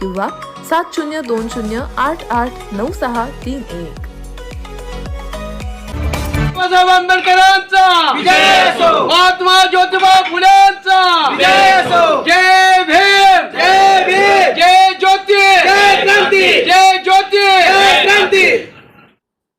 किंवा सात शून्य दोन शून्य आठ आठ नऊ सहा तीन एक. आंबेडकरांचा विजय असो. महात्मा ज्योतिबा फुलेंचा विजय असो. जय भीम जय भीम. जय ज्योती जय क्रांती. जय ज्योती जय क्रांती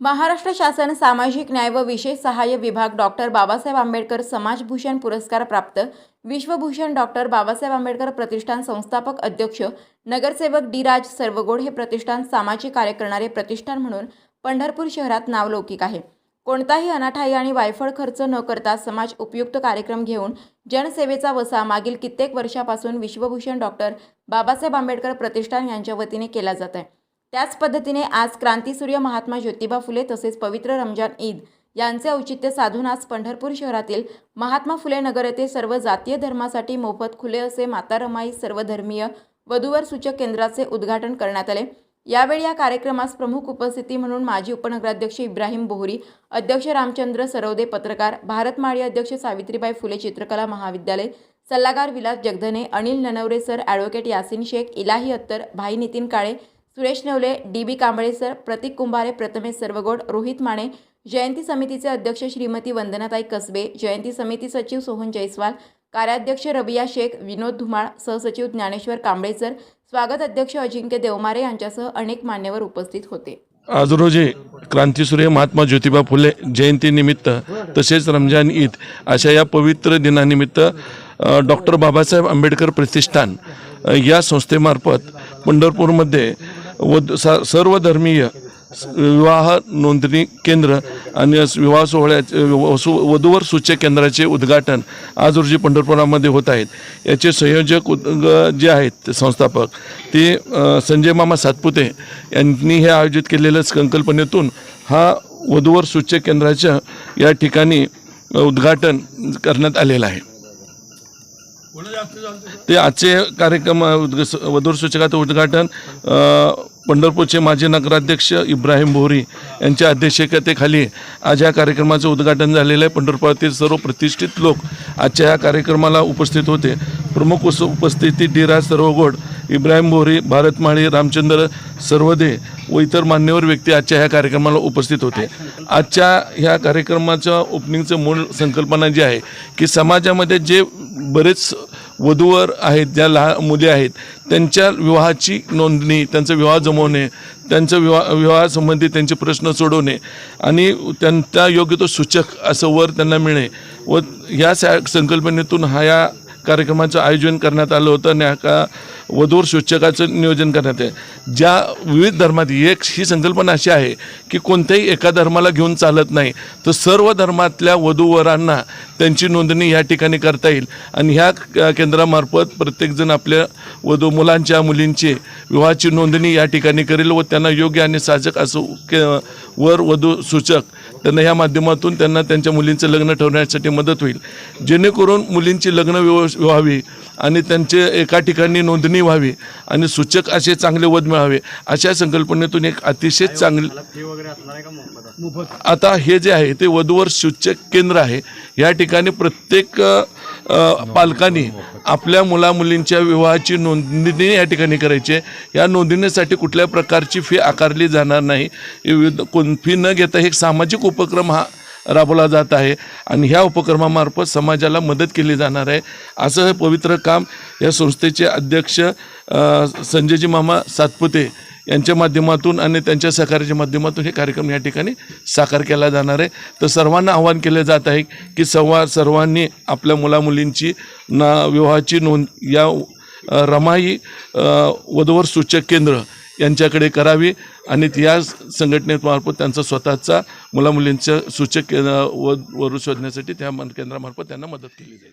महाराष्ट्र शासन सामाजिक न्याय व विशेष सहाय्य विभाग डॉक्टर बाबासाहेब आंबेडकर समाजभूषण पुरस्कार प्राप्त विश्वभूषण डॉक्टर बाबासाहेब आंबेडकर प्रतिष्ठान संस्थापक अध्यक्ष नगरसेवक डी. राज सर्वगोड हे प्रतिष्ठान सामाजिक कार्य करणारे प्रतिष्ठान म्हणून पंढरपूर शहरात नावलौकिक आहे. कोणताही अनाठाई आणि वायफळ खर्च न करता समाज उपयुक्त कार्यक्रम घेऊन जनसेवेचा वसा मागील कित्येक वर्षापासून विश्वभूषण डॉक्टर बाबासाहेब आंबेडकर प्रतिष्ठान यांच्या वतीने केला जात आहे. त्याच पद्धतीने आज क्रांतीसूर्य महात्मा ज्योतिबा फुले तसेच पवित्र रमजान ईद यांचे औचित्य साधून आज पंढरपूर शहरातील महात्मा फुले नगर येथे सर्व जातीय धर्मासाठी मोफत खुले असे माता रमाई सर्वधर्मीय वधूवर सूचक केंद्राचे उद्घाटन करण्यात आले. यावेळी या कार्यक्रमास प्रमुख उपस्थिती म्हणून माजी उपनगराध्यक्ष इब्राहिम बोहरी अध्यक्ष रामचंद्र सरवदे पत्रकार भारत माळी अध्यक्ष सावित्रीबाई फुले चित्रकला महाविद्यालय सल्लागार विलास जगधने अनिल ननवरे सर ॲडव्होकेट यासिन शेख इलाही अत्तर भाई Nitin Kale Suresh Nevale D B Kamble sir Pratik Kumbhare Prathamesh Sarvagod Rohit Mane Jayanti समितीचे अध्यक्ष श्रीमती वंदनाताई कसबे जयंती समिती सचिव सोहन जयस्वाल कार्याध्यक्ष रबिया शेख विनोद धुमाळ सहसचिव ज्ञानेश्वर कांबळे सर स्वागत अध्यक्ष अजिंक्य देवमारे यांच्यासह अनेक मान्यवर उपस्थित होते. आज रोजी क्रांतीसूर्य महात्मा ज्योतिबा फुले जयंतीनिमित्त तसेच रमजान ईद अशा या पवित्र दिनानिमित्त डॉक्टर बाबासाहेब आंबेडकर प्रतिष्ठान या संस्थेमार्फत पंढरपूरमध्ये व सा सर्व धर्मीय विवाह नोंदणी केंद्र आणि विवाह सोहळ्याचे वसु वधूवर सूच्य केंद्राचे उद्घाटन आज रोजी पंढरपुरामध्ये होत आहेत. याचे संयोजक उद- जे आहेत संस्थापक ते संजय मामा सातपुते यांनी हे आयोजित केलेल्या संकल्पनेतून हा वधूवर सूच्य केंद्राच्या या ठिकाणी उद्घाटन करण्यात आलेलं आहे. ते आजचे कार्यक्रम अ, स- सूचकाचं उद्घाटन पंढरपूरचे माजी नगराध्यक्ष इब्राहिम भोरी यांच्या अध्यक्षतेखाली आज या कार्यक्रमाचं उद्घाटन झालेलं आहे. पंढरपुरातील सर्व प्रतिष्ठित लोक आजच्या या कार्यक्रमाला उपस्थित होते. प्रमुख उपस्थिती डिराज सर्वगोड इब्राहिम भोरे भारत माळी रामचंद्र सर्वदे व इतर मान्यवर व्यक्ती आजच्या ह्या कार्यक्रमाला उपस्थित होते. आजच्या ह्या कार्यक्रमाच्या ओपनिंगचं मूळ संकल्पना जी आहे की समाजामध्ये जे बरेच वधूवर आहेत ज्या लहान मुली आहेत त्यांच्या विवाहाची नोंदणी त्यांचा विवाह जमवणे त्यांचं विवाह विवाहासंबंधी त्यांचे प्रश्न सोडवणे आणि त्यांचा योग्य तो सूचक असं वर त्यांना मिळणे व या सा संकल्पनेतून हा या कार्यक्रमाचं आयोजन करण्यात आलं होतं आणि का वधूर सूचकाचं नियोजन करण्यात आहे. ज्या विविध धर्मात एक ही संकल्पना अशी आहे की कोणत्याही एका धर्माला घेऊन चालत नाही तर सर्व धर्मातल्या वधूवरांना त्यांची नोंदणी या ठिकाणी करता येईल. आणि ह्या केंद्रामार्फत प्रत्येकजण आपल्या वधू मुलांच्या मुलींची विवाहाची नोंदणी या ठिकाणी करेल व त्यांना योग्य आणि साजक असं के वर वधू सूचक त्यांना ह्या माध्यमातून त्यांना त्यांच्या मुलींचं लग्न ठरवण्यासाठी मदत होईल. जेणेकरून मुलींची लग्न व्यव व्हावी आणि त्यांचे एका ठिकाणी नोंदणी व्हावी आणि सूचक असे चांगले वध मिळावे अशा संकल्पनेतून एक अतिशय चांगली आता हे जे आहे ते वधूवर सूचक केंद्र आहे. या ठिकाणी प्रत्येक पालकांनी आपल्या मुला मुलींच्या विवाहाची नोंदणी या ठिकाणी करायची आहे. या नोंदणीसाठी कुठल्या प्रकारची फी आकारली जाणार नाही. विविध कोण फी न घेता हे एक सामाजिक उपक्रम हा राबवला जात आहे. आणि ह्या उपक्रमामार्फत समाजाला मदत केली जाणार आहे. असं हे पवित्र काम या संस्थेचे अध्यक्ष संजयजी मामा सातपुते यांच्या माध्यमातून आणि त्यांच्या सहकार्याच्या माध्यमातून हे कार्यक्रम या ठिकाणी साकार केला जाणार आहे. तर सर्वांना आवाहन केले जात आहे की सवा सर्वांनी आपल्या मुलामुलींची ना विवाहाची नोंद या रमाई वधवर सूचक केंद्र यांच्याकडे करावी आणि या संघटनेमार्फत त्यांचा स्वतःचा मुलामुलींचं सूचक व वरू शोधण्यासाठी त्या मन- केंद्रामार्फत त्यांना मदत केली जाईल.